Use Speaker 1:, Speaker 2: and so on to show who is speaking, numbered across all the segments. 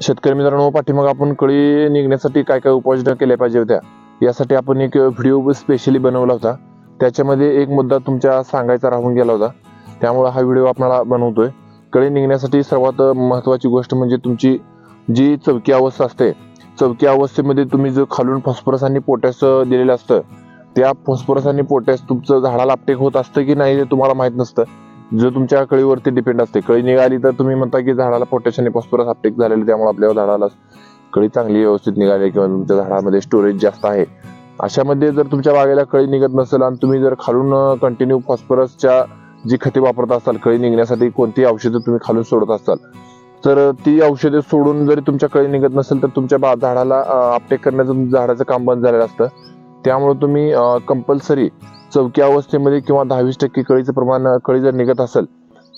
Speaker 1: शेतकरी मित्रांनो पाठीमाग आपण कळी निघण्यासाठी काय काय उपाययोजना केल्या पाहिजे होत्या यासाठी आपण एक व्हिडिओ स्पेशली बनवला होता. त्याच्यामध्ये एक मुद्दा तुमच्या सांगायचा राहून गेला होता. त्यामुळे हा व्हिडिओ आपणाला बनवतोय. कळी निघण्यासाठी सर्वात महत्वाची गोष्ट म्हणजे तुमची जी चौकी अवस्था असते चौकी अवस्थेमध्ये तुम्ही जो खालून फॉस्फरस आणि पोटॅश दिलेलं असतं त्या फॉस्फरस आणि पोटॅश तुमचं झाडाला अपटेक होत असतं की नाही हे तुम्हाला माहीत नसतं. जो तुमच्या कळीवरती डिपेंड असते. कळी निघाली तर तुम्ही म्हणता की झाडाला पोटॅश आणि फॉस्फरस अपटेक झालेलं त्यामुळे आपल्या झाडाला कळी चांगली व्यवस्थित निघाली किंवा तुमच्या झाडामध्ये स्टोरेज जास्त आहे. अशामध्ये जर तुमच्या बागेला कळी निघत नसेल आणि तुम्ही जर खालून कंटिन्यू फॉस्फरसच्या जी खते वापरत असाल कळी निघण्यासाठी कोणती औषधं तुम्ही खालून सोडत असाल तर ती औषधे सोडून जरी तुमच्या कळी निघत नसेल तर तुमच्या झाडाला अपटेक करण्याचं तुमच्या झाडाचं काम बंद झालेलं असतं. त्यामुळे तुम्ही कंपल्सरी चौकी अवस्थेमध्ये किंवा दहावीस टक्के कळीचं प्रमाण कळी जर निघत असेल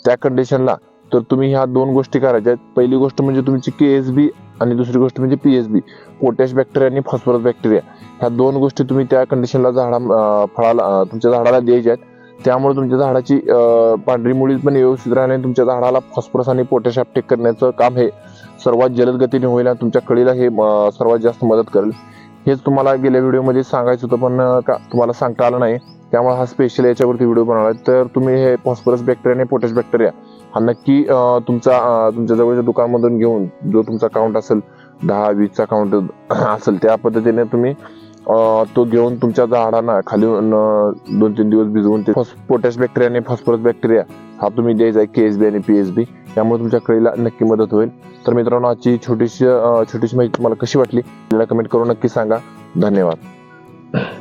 Speaker 1: त्या कंडिशनला तर तुम्ही ह्या दोन गोष्टी करायच्या. आहेत पहिली गोष्ट म्हणजे तुमची के एस बी आणि दुसरी गोष्ट म्हणजे P S B potash bacteria आणि फॉस्फरस बॅक्टेरिया ह्या दोन गोष्टी तुम्ही त्या कंडिशनला झाडा फळाला तुमच्या झाडाला द्यायच्या आहेत त्यामुळे तुमच्या झाडाची पांढरी मुळी पण व्यवस्थित राहणे तुमच्या झाडाला फॉस्फरस आणि पोटॅश अपटेक करण्याचं काम हे सर्वात जलद गतीने होईल आणि तुमच्या कळीला हे सर्वात जास्त मदत करेल. हेच तुम्हाला गेल्या व्हिडिओमध्ये सांगायचं होतं पण का तुम्हाला सांगता आलं नाही त्यामुळे हा स्पेशल याच्यावरती व्हिडिओ बनवला आहे. तर तुम्ही हे फॉस्फरस बॅक्टेरिया आणि पोटॅश बॅक्टेरिया हा नक्की तुमचा तुमच्या जवळच्या दुकानामधून घेऊन जो तुमचा काउंट असेल दहा वीसचा काउंट असेल त्या पद्धतीने तुम्ही तो घेऊन तुमच्या झाडांना खाली दोन तीन दिवस भिजवून ते पोटॅश बॅक्टेरिया आणि फॉस्फरस बॅक्टेरिया हा तुम्ही द्यायचा आहे के एस बी आणि पी एस बी त्यामुळे तुमच्या कळीला नक्की मदत होईल. तर मित्रांनो आजची छोटीशी छोटीशी माहिती तुम्हाला कशी वाटली? कमेंट करून नक्की सांगा. धन्यवाद.